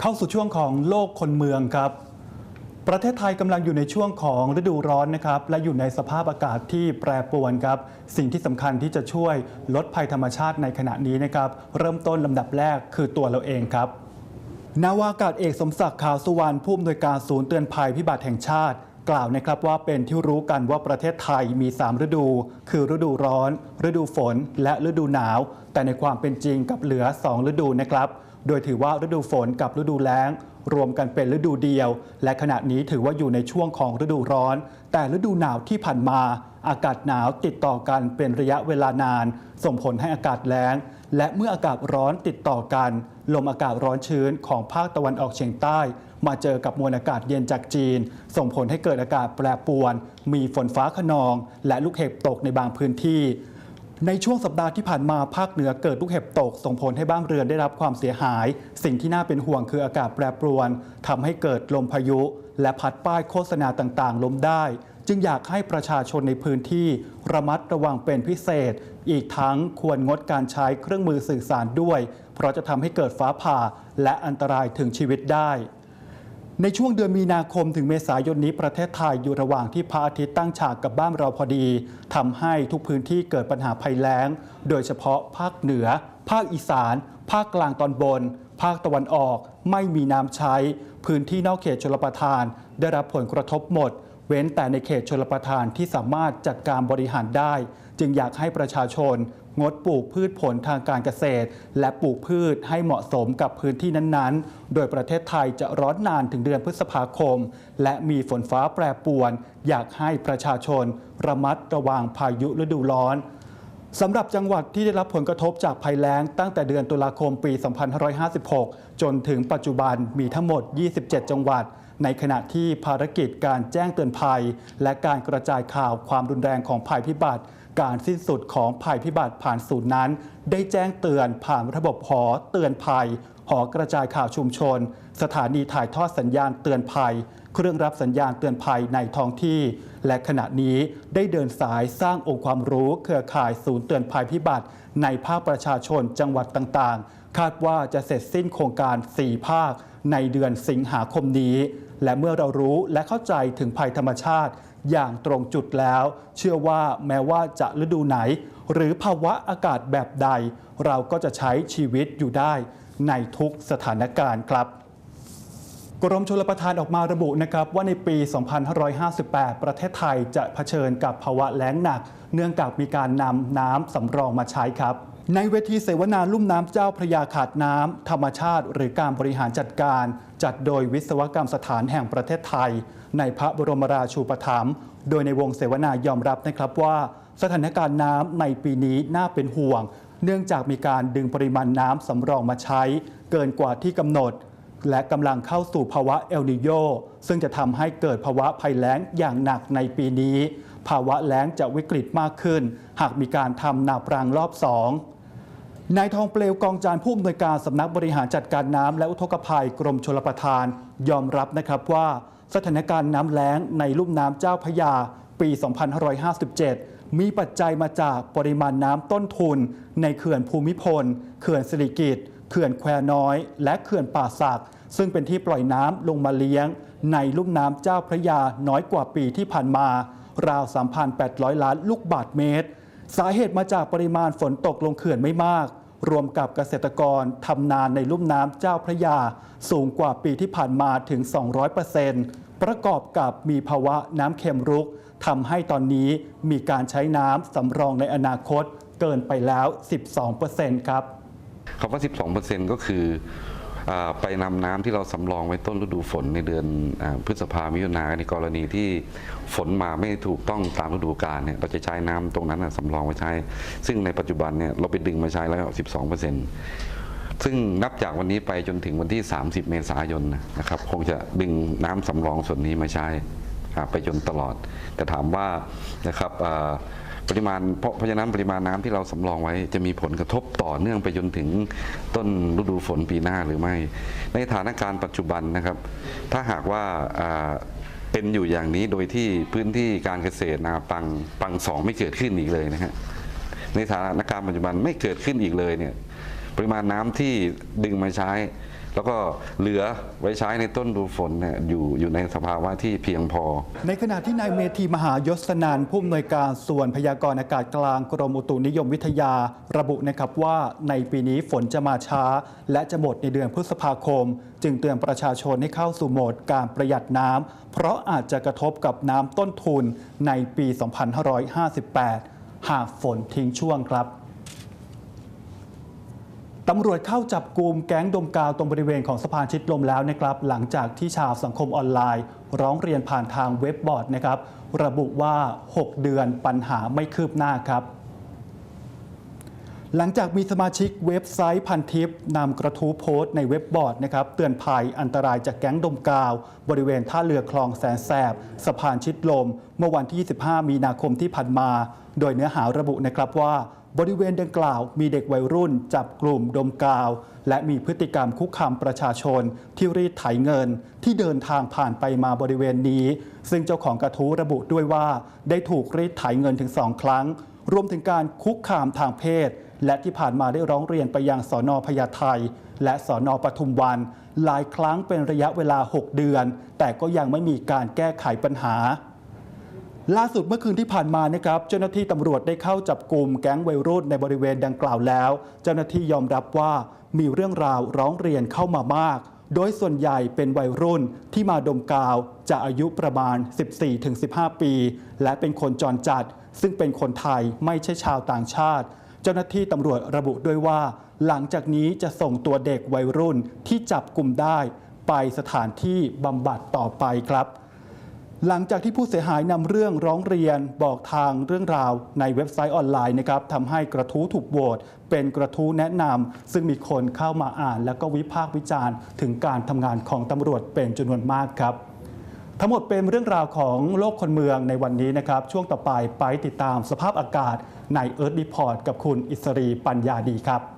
เข้าสู่ช่วงของโลกคนเมืองครับ ประเทศไทยกำลังอยู่ในช่วงของฤดูร้อนนะครับ และอยู่ในสภาพอากาศที่แปรปรวนครับ สิ่งที่สำคัญที่จะช่วยลดภัยธรรมชาติในขณะนี้นะครับ เริ่มต้นลำดับแรกคือตัวเราเองครับนาวากาศเอกสมศักดิ์ขาวสุวรรณผู้อำนวยการศูนย์เตือนภัยพิบัติแห่งชาติ กล่าวนะครับว่าเป็นที่รู้กันว่าประเทศไทยมี 3 ฤดู คือฤดูร้อน ฤดูฝน และฤดูหนาว แต่ในความเป็นจริงกับเหลือ 2 ฤดูนะครับ โดยถือว่าฤดูฝนกับฤดูแล้ง รวมกันเป็นฤดูเดียว และขณะนี้ถือว่าอยู่ในช่วงของฤดูร้อน แต่ฤดูหนาวที่ผ่านมา อากาศหนาวติดต่อกันเป็นระยะเวลานาน ส่งผลให้อากาศแล้ง และเมื่ออากาศร้อนติดต่อกัน ลมอากาศร้อนชื้นของภาคตะวันออกเฉียงใต้ มาเจอกับมวลอากาศเย็นจากจีน ส่งผลให้เกิดอากาศแปรปรวน มีฝนฟ้าขนอง และลูกเห็บตกในบางพื้นที่ในช่วงสัปดาห์ที่ผ่านมาภาคเหนือเกิดลูกเห็บตก ส่งผลให้บ้านเรือนได้รับความเสียหาย สิ่งที่น่าเป็นห่วงคืออากาศแปรปรวนทำให้เกิดลมพายุ และพัดป้ายโฆษณาต่างๆ ล้มได้ จึงอยากให้ประชาชนในพื้นที่ระมัดระวังเป็นพิเศษ อีกทั้งควรงดการใช้เครื่องมือสื่อสารด้วย เพราะจะทำให้เกิดฟ้าผ่าและอันตรายถึงชีวิตได้ในช่วงเดือนมีนาคมถึงเมษายนนี้ประเทศไทยอยู่ระหว่างที่พระอาทิตย์ตั้งฉากกับบ้านเราพอดีทำให้ทุกพื้นที่เกิดปัญหาภัยแล้ง โดยเฉพาะภาคเหนือ ภาคอีสาน ภาคกลางตอนบน ภาคตะวันออก ไม่มีน้ำใช้ พื้นที่นอกเขตชลประทาน ได้รับผลกระทบหมด เว้นแต่ในเขตชลประทานที่สามารถจัดการบริหารได้ จึงอยากให้ประชาชน งดปลูกพืชผลทางการเกษตร และปลูกพืชให้เหมาะสมกับพื้นที่นั้นๆ โดยประเทศไทยจะร้อนนานถึงเดือนพฤษภาคม และมีฝนฟ้าแปรปรวน อยากให้ประชาชน ระมัดระวังพายุฤดูร้อนสำหรับจังหวัดที่ได้รับผลกระทบจากภัยแล้งตั้งแต่เดือนตุลาคมปี 2556 จนถึงปัจจุบันมีทั้งหมด 27 จังหวัด ในขณะที่ภารกิจการแจ้งเตือนภัย และการกระจายข่าวความรุนแรงของภัยพิบัติ การสิ้นสุดของภัยพิบัติผ่านศูนย์นั้น ได้แจ้งเตือนผ่านระบบหอเตือนภัยหอกระจายข่าวชุมชน สถานีถ่ายทอดสัญญาณเตือนภัย เครื่องรับสัญญาณเตือนภัยในท้องที่ และขณะนี้ได้เดินสายสร้างองค์ความรู้เครือข่ายศูนย์เตือนภัยพิบัติ ในภาคประชาชนจังหวัดต่างๆ คาดว่าจะเสร็จสิ้นโครงการ 4 ภาคในเดือนสิงหาคมนี้ และเมื่อเรารู้และเข้าใจถึงภัยธรรมชาติ อย่างตรงจุดแล้ว เชื่อว่าแม้ว่าจะฤดูไหน หรือภาวะอากาศแบบใด เราก็จะใช้ชีวิตอยู่ได้ในทุกสถานการณ์ครับกรมชลประทานออกมาระบุนะครับว่าในปี 2558 ประเทศไทยจะเผชิญกับภาวะแล้งหนัก เนื่องจากมีการนำน้ำสำรองมาใช้ครับ ในเวทีเสวนาลุ่มน้ำเจ้าพระยาขาดน้ำธรรมชาติ หรือการบริหารจัดการ จัดโดยวิศวกรรมสถานแห่งประเทศไทย ในพระบรมราชูปถัมภ์โดยในวงเสวนายอมรับนะครับว่า สถานการณ์น้ำในปีนี้น่าเป็นห่วง เนื่องจากมีการดึงปริมาณน้ำสำรองมาใช้ เกินกว่าที่กำหนด และกำลังเข้าสู่ภาวะเอลนิโยซึ่งจะทำให้เกิดภาวะภัยแล้งอย่างหนักในปีนี้ ภาวะแล้งจะวิกฤตมากขึ้น หากมีการทำนาปรังรอบสอง นายทองเปลวกองจานผู้อำนวยการสำนักบริหารจัดการน้ำและอุทกภัยกรมชลประทาน ยอมรับนะครับว่าสถานการณ์น้ำแล้งในลุ่มน้ำเจ้าพระยา ปี 2557 มีปัจจัยมาจากปริมาณน้ำต้นทุน ในเขื่อนภูมิพล เขื่อนสิริกิตเขื่อนแควน้อย และเขื่อนป่าสักซึ่งเป็นที่ปล่อยน้ำลงมาเลี้ยง ในลุ่มน้ำเจ้าพระยาน้อยกว่าปีที่ผ่านมา ราว 3,800 ล้านลูกบาทเมตร สาเหตุมาจากปริมาณฝนตกลงเขื่อนไม่มาก รวมกับเกษตรกรทำนานในลุ่มน้ำเจ้าพระยา สูงกว่าปีที่ผ่านมาถึง 200%ประกอบกับมีภาวะน้ำเค็มรุกทำให้ตอนนี้มีการใช้น้ำสำรองในอนาคตเกินไปแล้ว 12%ครับคำว่า 12%ก็คือ ไปนำน้ำที่เราสำรองไว้ต้นฤดูฝนในเดือนอพฤษภามิถุนาในกรณีที่ฝนมาไม่ถูกต้องตามฤดูกาลเนี่ยเราจะใช้น้ำตรงนั้นนะสำรองไว้ใช้ ซึ่งในปัจจุบันเนี่ยเราไปดึงมาใช้แล้ว 12%ซึ่งนับจากวันนี้ไปจนถึงวันที่ 30 เมษายนนะครับคงจะดึงน้ำสำรองส่วนนี้มาใช้ไปจนตลอด แต่ถามว่านะครับอ่า ปริมาณเพราะเพราะฉะนั้นปริมาณน้ำที่เราสำรองไว้ จะมีผลกระทบต่อเนื่องไปจนถึงต้นฤดูฝนปีหน้าหรือไม่ ในสถานการณ์ปัจจุบันนะครับ ถ้าหากว่าอ่าเป็นอยู่อย่างนี้โดยที่พื้นที่การเกษตรนาปังปังสองไม่เกิดขึ้นอีกเลยนะฮะในสถานการณ์ปัจจุบันไม่เกิดขึ้นอีกเลยเนี่ยปริมาณน้ำที่ดึงมาใช้ แล้วก็เหลือไว้ใช้ในต้นดูฝนเนี่ยอยู่อยู่ในสภาวะที่เพียงพอ ในขณะที่นายเมธีมหายศนันผู้อำนวยการส่วนพยากรณ์อากาศกลางกรมอุตุนิยมวิทยาระบุนะครับว่าในปีนี้ฝนจะมาช้า และจะหมดในเดือนพฤษภาคม จึงเตือนประชาชนให้เข้าสู่โหมดการประหยัดน้ำเพราะอาจจะกระทบกับน้ำต้นทุนในปี 2558 หากฝนทิ้งช่วงครับ ตำรวจเข้าจับกลุ่มแก๊งดมกาวตรงบริเวณของสะพานชิดลมแล้วนะครับ หลังจากที่ชาวสังคมออนไลน์ ร้องเรียนผ่านทางเว็บบอร์ดนะครับ ระบุว่า 6 เดือนปัญหาไม่คืบหน้าครับ หลังจากมีสมาชิกเว็บไซต์พันทิปนำกระทู้โพสต์ในเว็บบอร์ดนะครับ เตือนภัยอันตรายจากแก๊งดมกาว บริเวณท่าเรือคลองแสนแสบสะพานชิดลม เมื่อวันที่ 25 มีนาคมที่ผ่านมา โดยเนื้อหาระบุนะครับว่าบริเวณดังกล่าวมีเด็กวัยรุ่น จับกลุ่มดมกาว และมีพฤติกรรมคุกคามประชาชน ที่รีดไถเงิน ที่เดินทางผ่านไปมาบริเวณนี้ ซึ่งเจ้าของกระทู้ระบุด้วยว่า ได้ถูกรีดไถเงินถึงสองครั้ง รวมถึงการคุกคามทางเพศ และที่ผ่านมาได้ร้องเรียนไปยังสอนอพญาไทและสอนอปทุมวัน หลายครั้งเป็นระยะเวลา 6 เดือน แต่ก็ยังไม่มีการแก้ไขปัญหา ล่าสุดเมื่อคืนที่ผ่านมานะครับเจ้าหน้าที่ตำรวจได้เข้าจับกลุ่มแก๊งวัยรุ่นในบริเวณดังกล่าวแล้ว เจ้าหน้าที่ยอมรับว่ามีเรื่องราวร้องเรียนเข้ามามาก โดยส่วนใหญ่เป็นวัยรุ่นที่มาดมกาว จะอายุประมาณ 14-15 ปี และเป็นคนจรจัด ซึ่งเป็นคนไทยไม่ใช่ชาวต่างชาติ เจ้าหน้าที่ตำรวจระบุด้วยว่า หลังจากนี้จะส่งตัวเด็กวัยรุ่นที่จับกลุ่มได้ ไปสถานที่บำบัดต่อไปครับ หลังจากที่ผู้เสียหายนำเรื่องร้องเรียนบอกทางเรื่องราวในเว็บไซต์ออนไลน์นะครับทำให้กระทู้ถูกโหวตเป็นกระทู้แนะนำซึ่งมีคนเข้ามาอ่าน แล้วก็วิพากษ์วิจารณ์ ถึงการทำงานของตำรวจเป็นจำนวนมากครับ ทั้งหมดเป็นเรื่องราวของโลกคนเมืองในวันนี้นะครับ ช่วงต่อไปไปติดตามสภาพอากาศในเอิร์ธรีพอร์ตกับคุณอิสรีปัญญาดีครับ